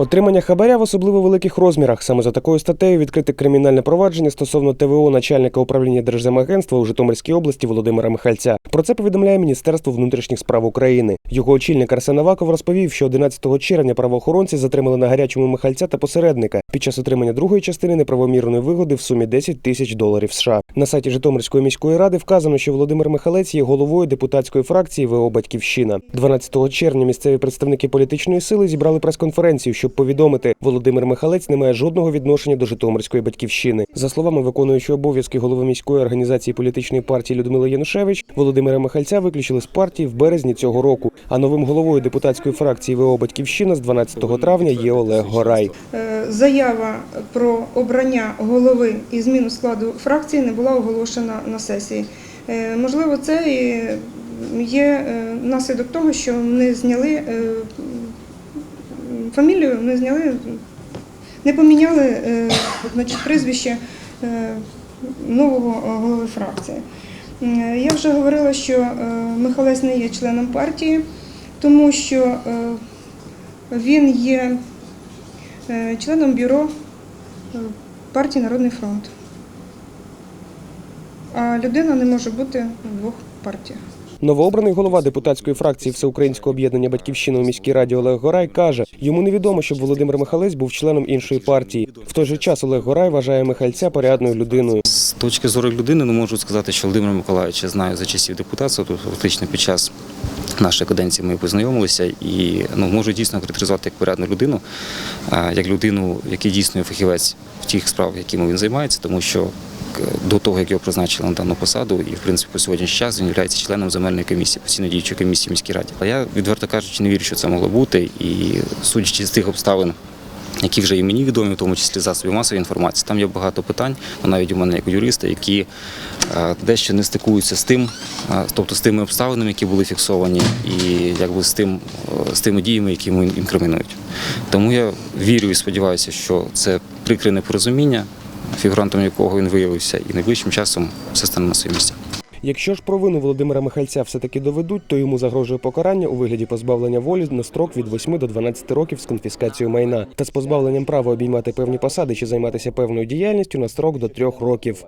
Отримання хабаря в особливо великих розмірах. Саме за такою статтею відкрите кримінальне провадження стосовно ТВО начальника управління Держземагентства у Житомирській області Володимира Михальця. Про це повідомляє Міністерство внутрішніх справ України. Його очільник Арсен Аваков розповів, що 11 червня правоохоронці затримали на гарячому Михальця та посередника під час отримання другої частини неправомірної вигоди в сумі 10 тисяч доларів США. На сайті Житомирської міської ради вказано, що Володимир Михалець є головою депутатської фракції ВО Батьківщина. 12 червня місцеві представники політичної сили зібрали прес-конференцію, щоб повідомити, Володимир Михалець не має жодного відношення до Житомирської батьківщини. За словами виконуючої обов'язки голови міської організації політичної партії Людмили Янушевич, Володимира Михальця виключили з партії в березні цього року. А новим головою депутатської фракції ВО Батьківщина з 12 травня є Олег Горай. Е, Заява про обрання голови і зміну складу фракції не була оголошена на сесії. Е, Можливо, це є е, наслідок того, що не зняли фамілію, не зняли, не поміняли е, значить, прізвище е, нового голови фракції. Е, Я вже говорила, що Михалець не є членом партії, тому що він є членом бюро партії Народний фронт. А людина не може бути в двох партіях. Новообраний голова депутатської фракції Всеукраїнського об'єднання Батьківщина у міській раді Олег Горай каже, йому невідомо, щоб Володимир Михалець був членом іншої партії. В той же час Олег Горай вважає Михальця порядною людиною. З точки зору людини, ну можу сказати, що Володимира Миколаївича знаю за часів депутатства, тобто фактично під час нашої каденції ми познайомилися і ну, можу дійсно характеризувати як порядну людину, як людину, який дійсно фахівець в тих справах, якими він займається, тому що до того, як його призначили на дану посаду, і в принципі по сьогоднішній час він є членом земельної комісії, постійно діючої комісії міській раді. А я відверто кажучи, не вірю, що це могло бути, і судячи з тих обставин. Які вже і мені відомі, в тому числі засобів масової інформації. Там є багато питань, ну, навіть у мене як у юриста, які е, дещо не стикуються з тим, е, тобто з тими обставинами, які були фіксовані, і якби з тим е, з тими діями, які йому інкримінують. Тому я вірю і сподіваюся, що це прикре непорозуміння, фігурантом якого він виявився, і найближчим часом все стане на свої місця. Якщо ж провину Володимира Михальця все-таки доведуть, то йому загрожує покарання у вигляді позбавлення волі на строк від 8 до 12 років з конфіскацією майна та з позбавленням права обіймати певні посади чи займатися певною діяльністю на строк до 3 років.